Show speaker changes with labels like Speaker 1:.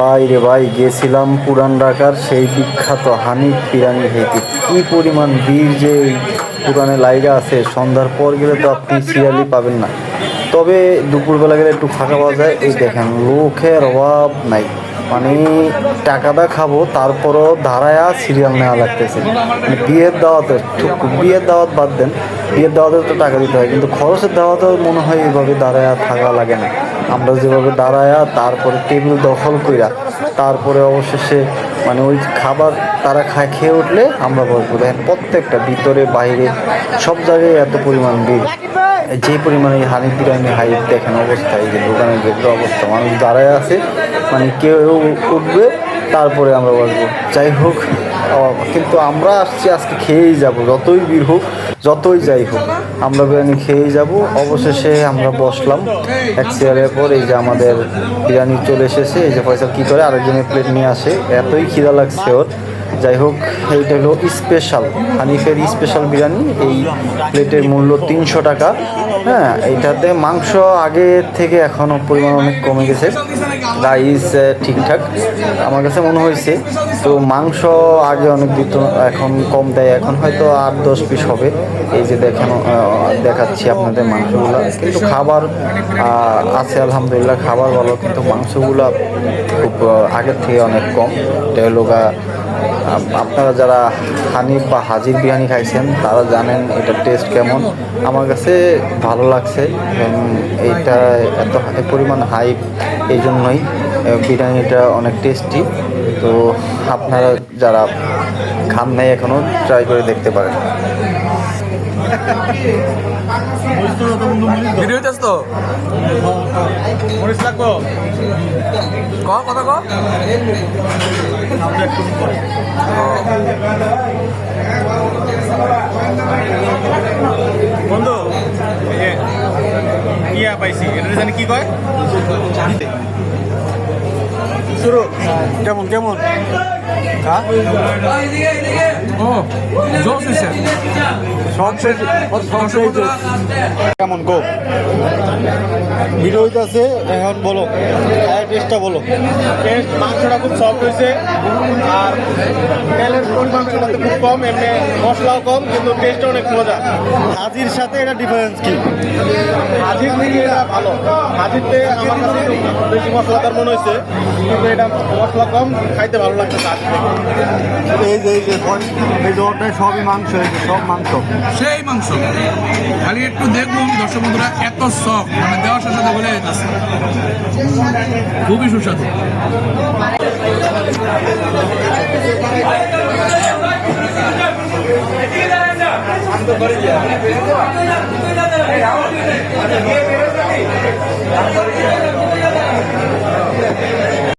Speaker 1: বাইরে ভাই, গেছিলাম পুরান ঢাকার সেই বিখ্যাত হানিফ পিরানি খেতে কি পরিমাণ বীর যে পুরানে লাইগা আছে, সন্ধ্যার পর গেলে তো আপনি সিরিয়ালি পাবেন না। তবে দুপুরবেলা গেলে একটু ফাঁকা পাওয়া যায়। এই দেখেন, লোকের অভাব নাই। মানে টাকাটা খাব, তারপরও দাঁড়ায়া সিরিয়াল নেওয়া লাগতেছে। মানে বিয়ের দাওয়াতে বিয়ের দাওয়াত বাদ দেন। বিয়ের দাওয়াতে তো টাকা দিতে হয়, কিন্তু খরচের দাওয়াতেও মনে হয় এইভাবে দাঁড়ায়া থাকা লাগে না। আমরা যেভাবে দাঁড়ায়া, তারপরে টেবিল দখল কইরা, তারপরে অবশেষে মানে ওই খাবার তারা খায়, খেয়ে উঠলে আমরা বসবো। দেখেন প্রত্যেকটা, ভিতরে, বাইরে, সব জায়গায় এত পরিমাণ ভিড়। যে পরিমাণে হানি বিরিয়ানি হাই দেখেন অবস্থা, এই যে দোকানের গেটের অবস্থা, মানুষ দাঁড়ায় আছে মানে কেউ উঠবে, তারপরে আমরা বসবো। যাই হোক কিন্তু আমরা আসছি আজকে খেয়েই যাব, যতই বীর হোক, যতই যাই হোক, আমরা বিরিয়ানি খেয়েই যাব। অবশেষে আমরা বসলাম এক চেয়ারের পর, এই যে আমাদের বিরিয়ানি চলে এসেছে। এই যে পয়সা কী করে আরেকজনের প্লেট নিয়ে আসে, এতই খিদা লাগছে ওর। যাই হোক, এইটা হলো স্পেশাল হানিফের স্পেশাল বিরিয়ানি। এই প্লেটের মূল্য তিনশো টাকা। হ্যাঁ এইটাতে মাংস আগে থেকে এখনও পরিমাণ অনেক কমে গেছে। রাইস ঠিকঠাক। আমার কাছে মনে হয়েছে, তো মাংস আগে অনেক দিত, এখন কম দেয়। এখন হয়তো আট, দশ পিস হবে। এই যে দেখেন দেখাচ্ছি আপনাদের মাংসগুলো। কিন্তু খাবার আছে আলহামদুলিল্লাহ, খাবার ভালো কিন্তু মাংসগুলো খুব আগের থেকে অনেক কম। এটা হলো আপনারা যারা হানিফ বা হাজির বিরিয়ানি খাইছেন, তারা জানেন এটা টেস্ট কেমন। আমার কাছে ভালো লাগছে এইটা এত পরিমাণ হাই এই জন্যই বিরিয়ানিটা অনেক টেস্টি তো আপনারা যারা খান নাই এখনও ট্রাই করে দেখতে পারেন।
Speaker 2: ভিডিও হইতেছ তো?
Speaker 3: মরিচ লাগবো?
Speaker 2: ক, কথা ক।
Speaker 3: বন্ধু, ইয়া পাইছি, এটা জানি কি কয়? শুরু। কেমন কেমন? কেমন গো? ভিডিও হইতেছে এখন বলো টেস্টটা বলো। টেস্ট মাংসটা খুব সফট হয়েছে আর পরিমাণটা খুব কম এমনি মশলাও কম কিন্তু টেস্টটা অনেক মজা হাজির সাথে এটা ডিফারেন্স কি? হাজির থেকে এটা ভালো। হাজিরতে আমার কাছে বেশি মশলাদার মনে হয়েছে কিন্তু এটা মশলা কম খাইতে ভালো লাগছে এই যে এই যে এই যে সবই মাংস যে সব মাংস।
Speaker 2: সেই মাংস। খালি একটু দেখুন দর্শক বন্ধুরা এত সফট মানে দেওয়ার সাথে সাথে বলে যেতেছে খুবই সুস্বাদু।
Speaker 3: এই